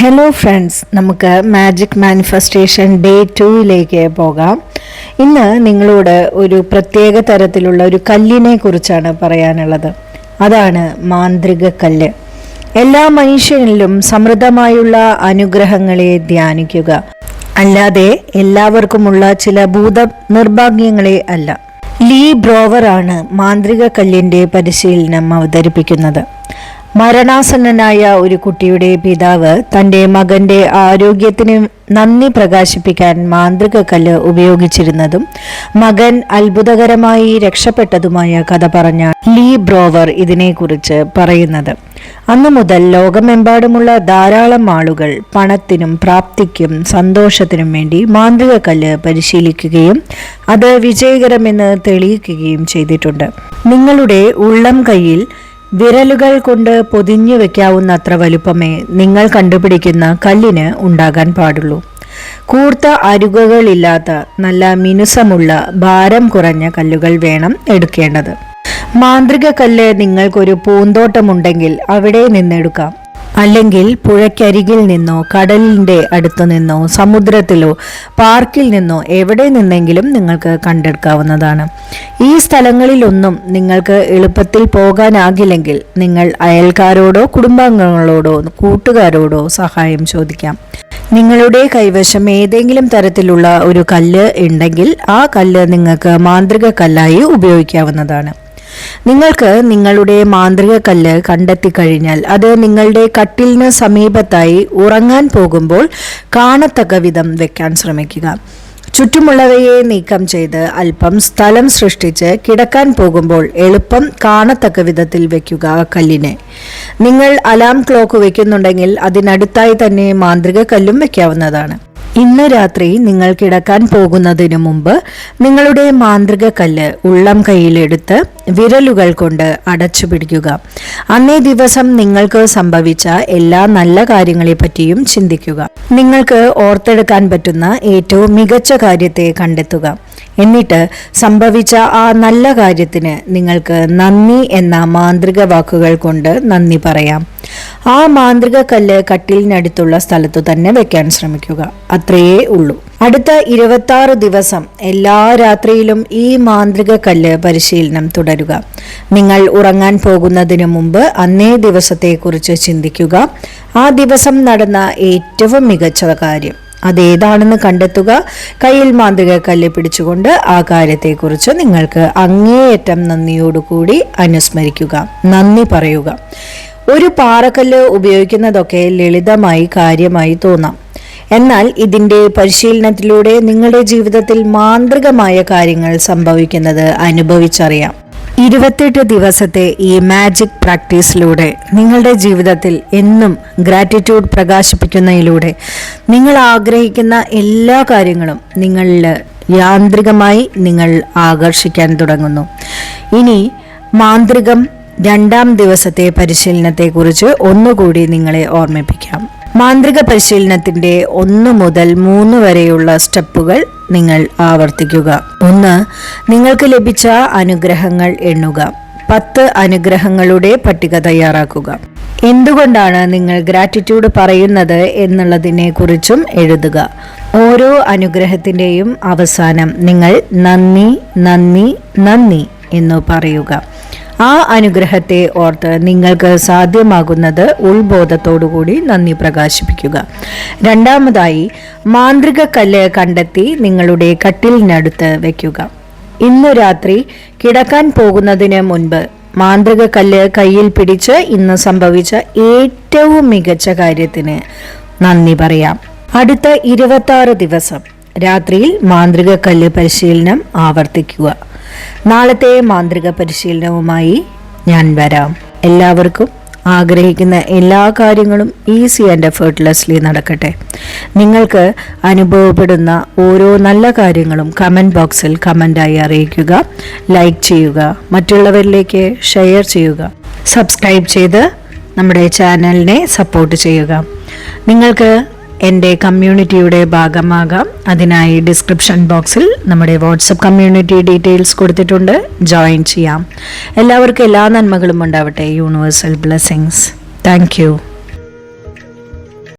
Hello friends നമുക്ക് magic manifestation day ടൂയിലേക്ക് പോകാം. ഇന്ന് നിങ്ങളോട് ഒരു പ്രത്യേക തരത്തിലുള്ള ഒരു കല്ലിനെ കുറിച്ചാണ് പറയാനുള്ളത്. അതാണ് മാന്ത്രിക കല്ല്. എല്ലാ മനുഷ്യനിലും സമൃദ്ധമായുള്ള അനുഗ്രഹങ്ങളെ ധ്യാനിക്കുക. അല്ലാതെ എല്ലാവർക്കുമുള്ള ചില ഭൂത നിർഭാഗ്യങ്ങളെ അല്ല. ലീ ബ്രോവറാണ് മാന്ത്രിക കല്ലിന്റെ പരിശീലനം അവതരിപ്പിക്കുന്നത്. മരണാസന്നനായ ഒരു കുട്ടിയുടെ പിതാവ് തന്റെ മകന്റെ ആരോഗ്യത്തിന് നന്ദി പ്രകാശിപ്പിക്കാൻ മാന്ത്രിക കല്ല് ഉപയോഗിച്ചിരുന്നതും മകൻ അത്ഭുതകരമായി രക്ഷപ്പെട്ടതുമായ കഥ പറഞ്ഞ ലീ ബ്രോവർ ഇതിനെക്കുറിച്ച് പറയുന്നത്. അന്നു മുതൽ ലോകമെമ്പാടുമുള്ള ധാരാളം ആളുകൾ പണത്തിനും പ്രാപ്തിക്കും സന്തോഷത്തിനും വേണ്ടി മാന്ത്രിക കല്ല് പരിശീലിക്കുകയും അത് വിജയകരമെന്ന് തെളിയിക്കുകയും ചെയ്തിട്ടുണ്ട്. നിങ്ങളുടെ ഉള്ളം കൈയിൽ വിരലുകൾ കൊണ്ട് പൊതിഞ്ഞു വെക്കാവുന്നത്ര വലുപ്പമേ നിങ്ങൾ കണ്ടുപിടിക്കുന്ന കല്ലിന് ഉണ്ടാകാൻ പാടുള്ളൂ. കൂർത്ത അരുകകളില്ലാത്ത നല്ല മിനുസമുള്ള ഭാരം കുറഞ്ഞ കല്ലുകൾ വേണം എടുക്കേണ്ടത്. മാന്ത്രിക കല്ല് നിങ്ങൾക്കൊരു പൂന്തോട്ടമുണ്ടെങ്കിൽ അവിടെ നിന്നെടുക്കാം അല്ലെങ്കിൽ പുഴയ്ക്കരികിൽ നിന്നോ കടലിന്റെ അടുത്തു നിന്നോ സമുദ്രത്തിലോ പാർക്കിൽ നിന്നോ എവിടെ നിന്നെങ്കിലും നിങ്ങൾക്ക് കണ്ടെടുക്കാവുന്നതാണ്. ഈ സ്ഥലങ്ങളിലൊന്നും നിങ്ങൾക്ക് എളുപ്പത്തിൽ പോകാനാകില്ലെങ്കിൽ നിങ്ങൾ അയൽക്കാരോടോ കുടുംബാംഗങ്ങളോടോ കൂട്ടുകാരോടോ സഹായം ചോദിക്കാം. നിങ്ങളുടെ കൈവശം ഏതെങ്കിലും തരത്തിലുള്ള ഒരു കല്ല് ഉണ്ടെങ്കിൽ ആ കല്ല് നിങ്ങൾക്ക് മാന്ത്രിക കല്ലായി ഉപയോഗിക്കാവുന്നതാണ്. നിങ്ങൾക്ക് നിങ്ങളുടെ മാന്ത്രിക കല്ല് കണ്ടെത്തി കഴിഞ്ഞാൽ അത് നിങ്ങളുടെ കട്ടിലിന് സമീപത്തായി ഉറങ്ങാൻ പോകുമ്പോൾ കാണത്തക്ക വിധം വെക്കാൻ ശ്രമിക്കുക. ചുറ്റുമുള്ളവയെ നീക്കം ചെയ്ത് അല്പം സ്ഥലം സൃഷ്ടിച്ച് കിടക്കാൻ പോകുമ്പോൾ എളുപ്പം കാണത്തക്ക വിധത്തിൽ വെക്കുക കല്ലിനെ. നിങ്ങൾ അലാം ക്ലോക്ക് വെക്കുന്നുണ്ടെങ്കിൽ അതിനടുത്തായി തന്നെ മാന്ത്രിക കല്ലും വെക്കാവുന്നതാണ് ഇന്ന് രാത്രി നിങ്ങൾ കിടക്കാൻ പോകുന്നതിനു മുമ്പ് നിങ്ങളുടെ മാന്ത്രിക കല്ല് ഉള്ളം കയ്യിലെടുത്ത് വിരലുകൾ കൊണ്ട് അടച്ചു പിടിക്കുക. അന്നേ ദിവസം നിങ്ങൾക്ക് സംഭവിച്ച എല്ലാ നല്ല കാര്യങ്ങളെ പറ്റിയും ചിന്തിക്കുക. നിങ്ങൾക്ക് ഓർത്തെടുക്കാൻ പറ്റുന്ന ഏറ്റവും മികച്ച കാര്യത്തെ കണ്ടെത്തുക. എന്നിട്ട് സംഭവിച്ച ആ നല്ല കാര്യത്തിന് നിങ്ങൾക്ക് നന്ദി എന്ന മാന്ത്രിക വാക്കുകൾ കൊണ്ട് നന്ദി പറയാം. ആ മാന്ത്രിക കല്ല് കട്ടിലിനടുത്തുള്ള സ്ഥലത്തു തന്നെ വെക്കാൻ ശ്രമിക്കുക. അത്രയേ ഉള്ളൂ. അടുത്ത ഇരുപത്തി ആറ് ദിവസം എല്ലാ രാത്രിയിലും ഈ മാന്ത്രിക കല്ല് പരിശീലനം തുടരുക. നിങ്ങൾ ഉറങ്ങാൻ പോകുന്നതിന് മുമ്പ് അന്നേ ദിവസത്തെക്കുറിച്ച് ചിന്തിക്കുക. ആ ദിവസം നടന്ന ഏറ്റവും മികച്ച കാര്യം. അതേതാണെന്ന് കണ്ടെത്തുക. കയ്യിൽ മാന്ത്രിക കല്ല് പിടിച്ചുകൊണ്ട് ആ കാര്യത്തെക്കുറിച്ച് നിങ്ങൾക്ക് അങ്ങേയറ്റം നന്ദിയോടുകൂടി അനുസ്മരിക്കുക. നന്ദി പറയുക. ഒരു പാറക്കല്ല് ഉപയോഗിക്കുന്നതൊക്കെ ലളിതമായി കാര്യമായി തോന്നാം. എന്നാൽ ഇതിന്റെ പരിശീലനത്തിലൂടെ നിങ്ങളുടെ ജീവിതത്തിൽ മാന്ത്രികമായ കാര്യങ്ങൾ സംഭവിക്കുന്നത് അനുഭവിച്ചറിയാം. ഇരുപത്തെട്ട് ദിവസത്തെ ഈ മാജിക് പ്രാക്ടീസിലൂടെ നിങ്ങളുടെ ജീവിതത്തിൽ എന്നും ഗ്രാറ്റിറ്റ്യൂഡ് പ്രകാശിപ്പിക്കുന്നതിലൂടെ നിങ്ങൾ ആഗ്രഹിക്കുന്ന എല്ലാ കാര്യങ്ങളും നിങ്ങളിൽ യാന്ത്രികമായി നിങ്ങൾ ആകർഷിക്കാൻ തുടങ്ങുന്നു. ഇനി മാന്ത്രികം രണ്ടാം ദിവസത്തെ പരിശീലനത്തെ കുറിച്ച് ഒന്നുകൂടി നിങ്ങളെ ഓർമ്മിപ്പിക്കാം. മാന്ത്രിക പരിശീലനത്തിന്റെ ഒന്ന് മുതൽ മൂന്ന് വരെയുള്ള സ്റ്റെപ്പുകൾ നിങ്ങൾ ആവർത്തിക്കുക. ഒന്ന് നിങ്ങൾക്ക് ലഭിച്ച അനുഗ്രഹങ്ങൾ എണ്ണുക. പത്ത് അനുഗ്രഹങ്ങളുടെ പട്ടിക തയ്യാറാക്കുക. എന്തുകൊണ്ടാണ് നിങ്ങൾ ഗ്രാറ്റിറ്റ്യൂഡ് പറയുന്നത് എന്നുള്ളതിനെ കുറിച്ചും എഴുതുക. ഓരോ അനുഗ്രഹത്തിന്റെയും അവസാനം നിങ്ങൾ നന്ദി നന്ദി നന്ദി എന്ന് പറയുക. ആ അനുഗ്രഹത്തെ ഓർത്ത് നിങ്ങൾക്ക് സാധ്യമാകുന്നത് ഉൾബോധത്തോടുകൂടി നന്ദി പ്രകാശിപ്പിക്കുക. രണ്ടാമതായി മാന്ത്രിക കല്ല് കണ്ടെത്തി നിങ്ങളുടെ കട്ടിലിനടുത്ത് വയ്ക്കുക ഇന്ന് രാത്രി കിടക്കാൻ പോകുന്നതിന് മുൻപ് മാന്ത്രിക കല്ല് കയ്യിൽ പിടിച്ച് ഇന്ന് സംഭവിച്ച ഏറ്റവും മികച്ച കാര്യത്തിന് നന്ദി പറയാം. അടുത്ത ഇരുപത്തി ദിവസം രാത്രിയിൽ മാന്ത്രിക കല്ല് പരിശീലനം ആവർത്തിക്കുക. നാളത്തെ മാന്ത്രിക പരിശീലനവുമായി ഞാൻ വരാം. എല്ലാവർക്കും ആഗ്രഹിക്കുന്ന എല്ലാ കാര്യങ്ങളും ഈസി ആൻഡ് എഫേർട്ട്ലെസ്ലി നടക്കട്ടെ. നിങ്ങൾക്ക് അനുഭവപ്പെടുന്ന ഓരോ നല്ല കാര്യങ്ങളും കമന്റ് ബോക്സിൽ കമന്റായി അറിയിക്കുക ലൈക്ക് ചെയ്യുക മറ്റുള്ളവരിലേക്ക് ഷെയർ ചെയ്യുക സബ്സ്ക്രൈബ് ചെയ്ത് നമ്മുടെ ചാനലിനെ സപ്പോർട്ട് ചെയ്യുക. നിങ്ങൾക്ക് എന്റെ കമ്മ്യൂണിറ്റിയുടെ ഭാഗമാകാം. അതിനായി ഡിസ്ക്രിപ്ഷൻ ബോക്സിൽ നമ്മുടെ വാട്സപ്പ് കമ്മ്യൂണിറ്റി ഡീറ്റെയിൽസ് കൊടുത്തിട്ടുണ്ട്. ജോയിൻ ചെയ്യാം. എല്ലാവർക്കും എല്ലാ നന്മകളും ഉണ്ടാവട്ടെ. Universal blessings. താങ്ക്